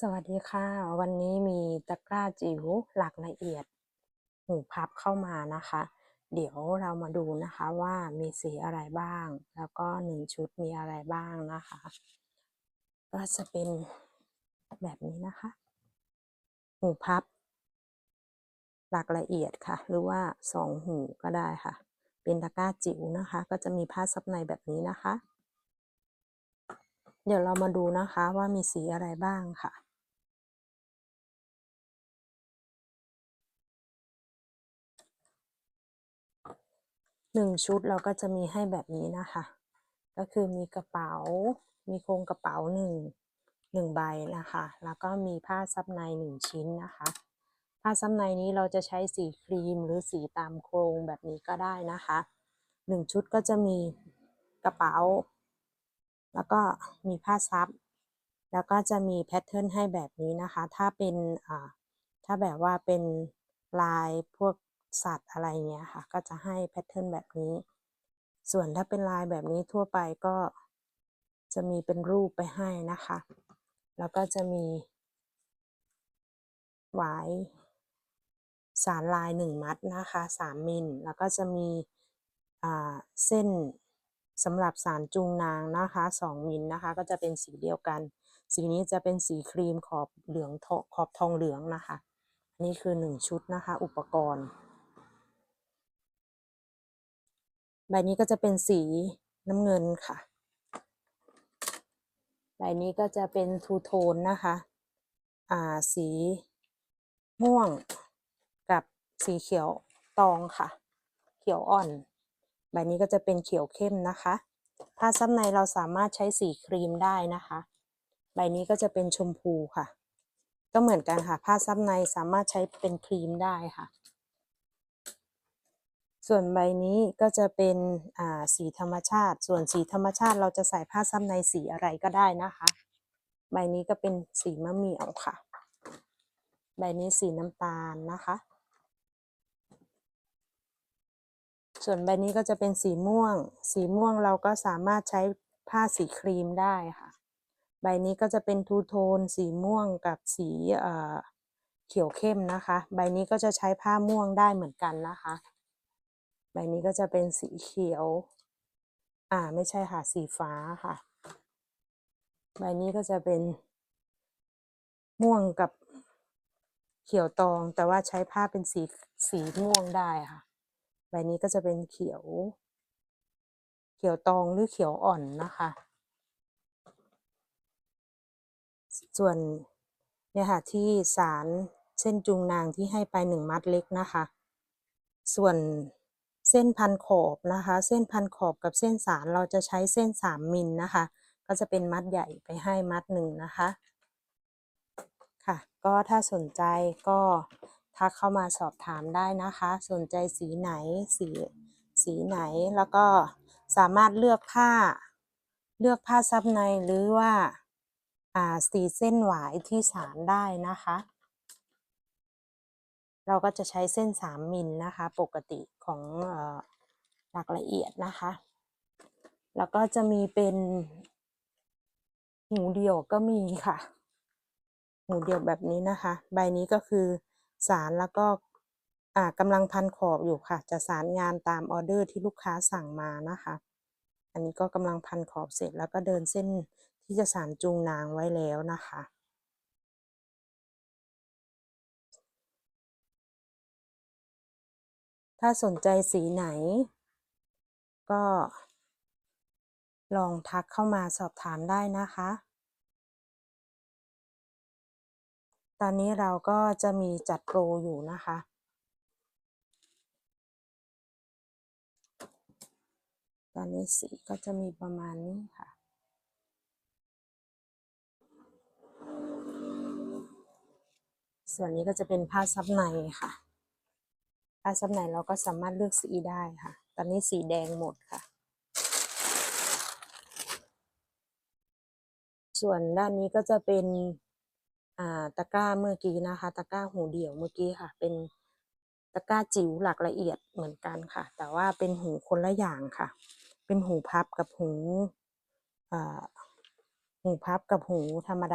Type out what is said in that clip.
สวัสดีค่ะ วันนี้มีตะกร้าจิ๋วหลักละเอียดหูพับเข้ามานะคะ เดี๋ยวเรามาดูนะคะว่ามีสีอะไรบ้าง แล้วก็หนึ่งชุดมีอะไรบ้างนะคะ ก็จะเป็นแบบนี้นะคะหูพับ หลักละเอียดค่ะ หรือว่าสองหูก็ได้ค่ะ เป็นตะกร้าจิ๋วนะคะ ก็จะมีผ้าซับในแบบนี้นะคะ เดี๋ยวเรามาดูนะคะว่ามีสีอะไรบ้างค่ะ หนึ่งชุดเราก็จะมีให้แบบนี้นะคะ ก็คือมีกระเป๋า มีโครงกระเป๋าหนึ่งหนึ่งใบนะคะ แล้วก็มีผ้าซับในหนึ่งชิ้นนะคะ ผ้าซับในนี้เราจะใช้สีครีมหรือสีตามโครงแบบนี้ก็ได้นะคะหนึ่งชุดก็จะมีกระเป๋า แล้วก็มีผ้าซับ แล้วก็จะมีแพทเทิร์นให้แบบนี้นะคะ ถ้าเป็นถ้าแบบว่าเป็นลายพวก สัตว์อะไรเงี้ยค่ะ ก็จะให้แพทเทิร์นแบบนี้ ส่วนถ้าเป็นลายแบบนี้ทั่วไปก็จะมีเป็นรูปไปให้นะคะ แล้วก็จะมีหวายสารลายหนึ่งมัดนะคะสามมิล แล้วก็จะมีเส้นสำหรับสารจูงนางนะคะสองมิลนะคะ ก็จะเป็นสีเดียวกัน สีนี้จะเป็นสีครีมขอบเหลืองทองขอบทองเหลืองนะคะ นี่คือหนึ่งชุดนะคะ อุปกรณ์ ใบนี้ก็จะเป็นสีน้ำเงินค่ะ ใบนี้ก็จะเป็นทูโทนนะคะ อ่า สีม่วงกับสีเขียวตองค่ะ เขียวอ่อน ใบนี้ก็จะเป็นเขียวเข้มนะคะ ผ้าซับในเราสามารถใช้สีครีมได้นะคะ ใบนี้ก็จะเป็นชมพูค่ะ ก็เหมือนกันค่ะ ผ้าซับในสามารถใช้เป็นครีมได้ค่ะ ส่วนใบนี้ก็จะเป็นอ่าสีธรรมชาติ ส่วนสีธรรมชาติเราจะใส่ผ้าซับในสีอะไรก็ได้นะคะ ใบนี้ก็เป็นสีมะเมี่ยวค่ะ ใบนี้สีน้ำตาลนะคะ ส่วนใบนี้ก็จะเป็นสีม่วง สีม่วงเราก็สามารถใช้ผ้าสีครีมได้ค่ะ ใบนี้ก็จะเป็นทูโทน สีม่วงกับสีอ่อเขียวเข้มนะคะ ใบนี้ก็จะใช้ผ้าม่วงได้เหมือนกันนะคะ ใบนี้ก็จะเป็นสีเขียว อ่าไม่ใช่ค่ะสีฟ้าค่ะ ใบนี้ก็จะเป็น ม่วงกับเขียวตองแต่ว่าใช้ผ้าเป็นสีสีม่วงได้ค่ะ ใบนี้ก็จะเป็นเขียว เขียวตองหรือเขียวอ่อนนะคะ ส่วนเนี่ยค่ะที่สารเส้นจูงนางที่ให้ไปหนึ่งมัดเล็กนะคะ ส่วน ส้นพันขอบนะคะ เส้นพันขอบกับเส้นสารเราจะใช้เส้นสามมิลนะคะ ก็จะเป็นมัดใหญ่ไปให้มัดหนึ่งนะคะค่ะ ก็ถ้าสนใจก็ทักเข้ามาสอบถามได้นะคะ สนใจสีไหนสีสีไหนแล้วก็สามารถเลือกผ้า เลือกผ้าซับในหรือว่าอ่าสีเส้นหวายที่สารได้นะคะ เราก็จะใช้เส้น 3 มิลนะคะ ปกติของหลักละเอียดนะคะ แล้วก็จะมีเป็นหูเดี่ยวก็มีค่ะ หูเดี่ยวแบบนี้นะคะ ใบนี้ก็คือสารแล้วก็กำลังพันขอบอยู่ค่ะ จะสารงานตามออเดอร์ที่ลูกค้าสั่งมานะคะ อันนี้ก็กำลังพันขอบเสร็จแล้วก็เดินเส้นที่จะสารจูงนางไว้แล้วนะคะ ถ้าสนใจสีไหน ก็ลองทักเข้ามาสอบถามได้นะคะ ตอนนี้เราก็จะมีจัดโปรอยู่นะคะ ตอนนี้สีก็จะมีประมาณนี้ค่ะส่วนนี้ก็จะเป็นผ้าซับในค่ะ ผ้าซับในเราก็สามารถเลือกสีได้ค่ะ ตอนนี้สีแดงหมดค่ะ ส่วนด้านนี้ก็จะเป็นตะกร้าเมื่อกี้นะคะ ตะกร้าหูเดี่ยวเมื่อกี้ค่ะ เป็นตะกร้าจิ๋วหลักละเอียดเหมือนกันค่ะ แต่ว่าเป็นหูคนละอย่างค่ะ เป็นหูพับกับหูหูพับกับหูธรรมดา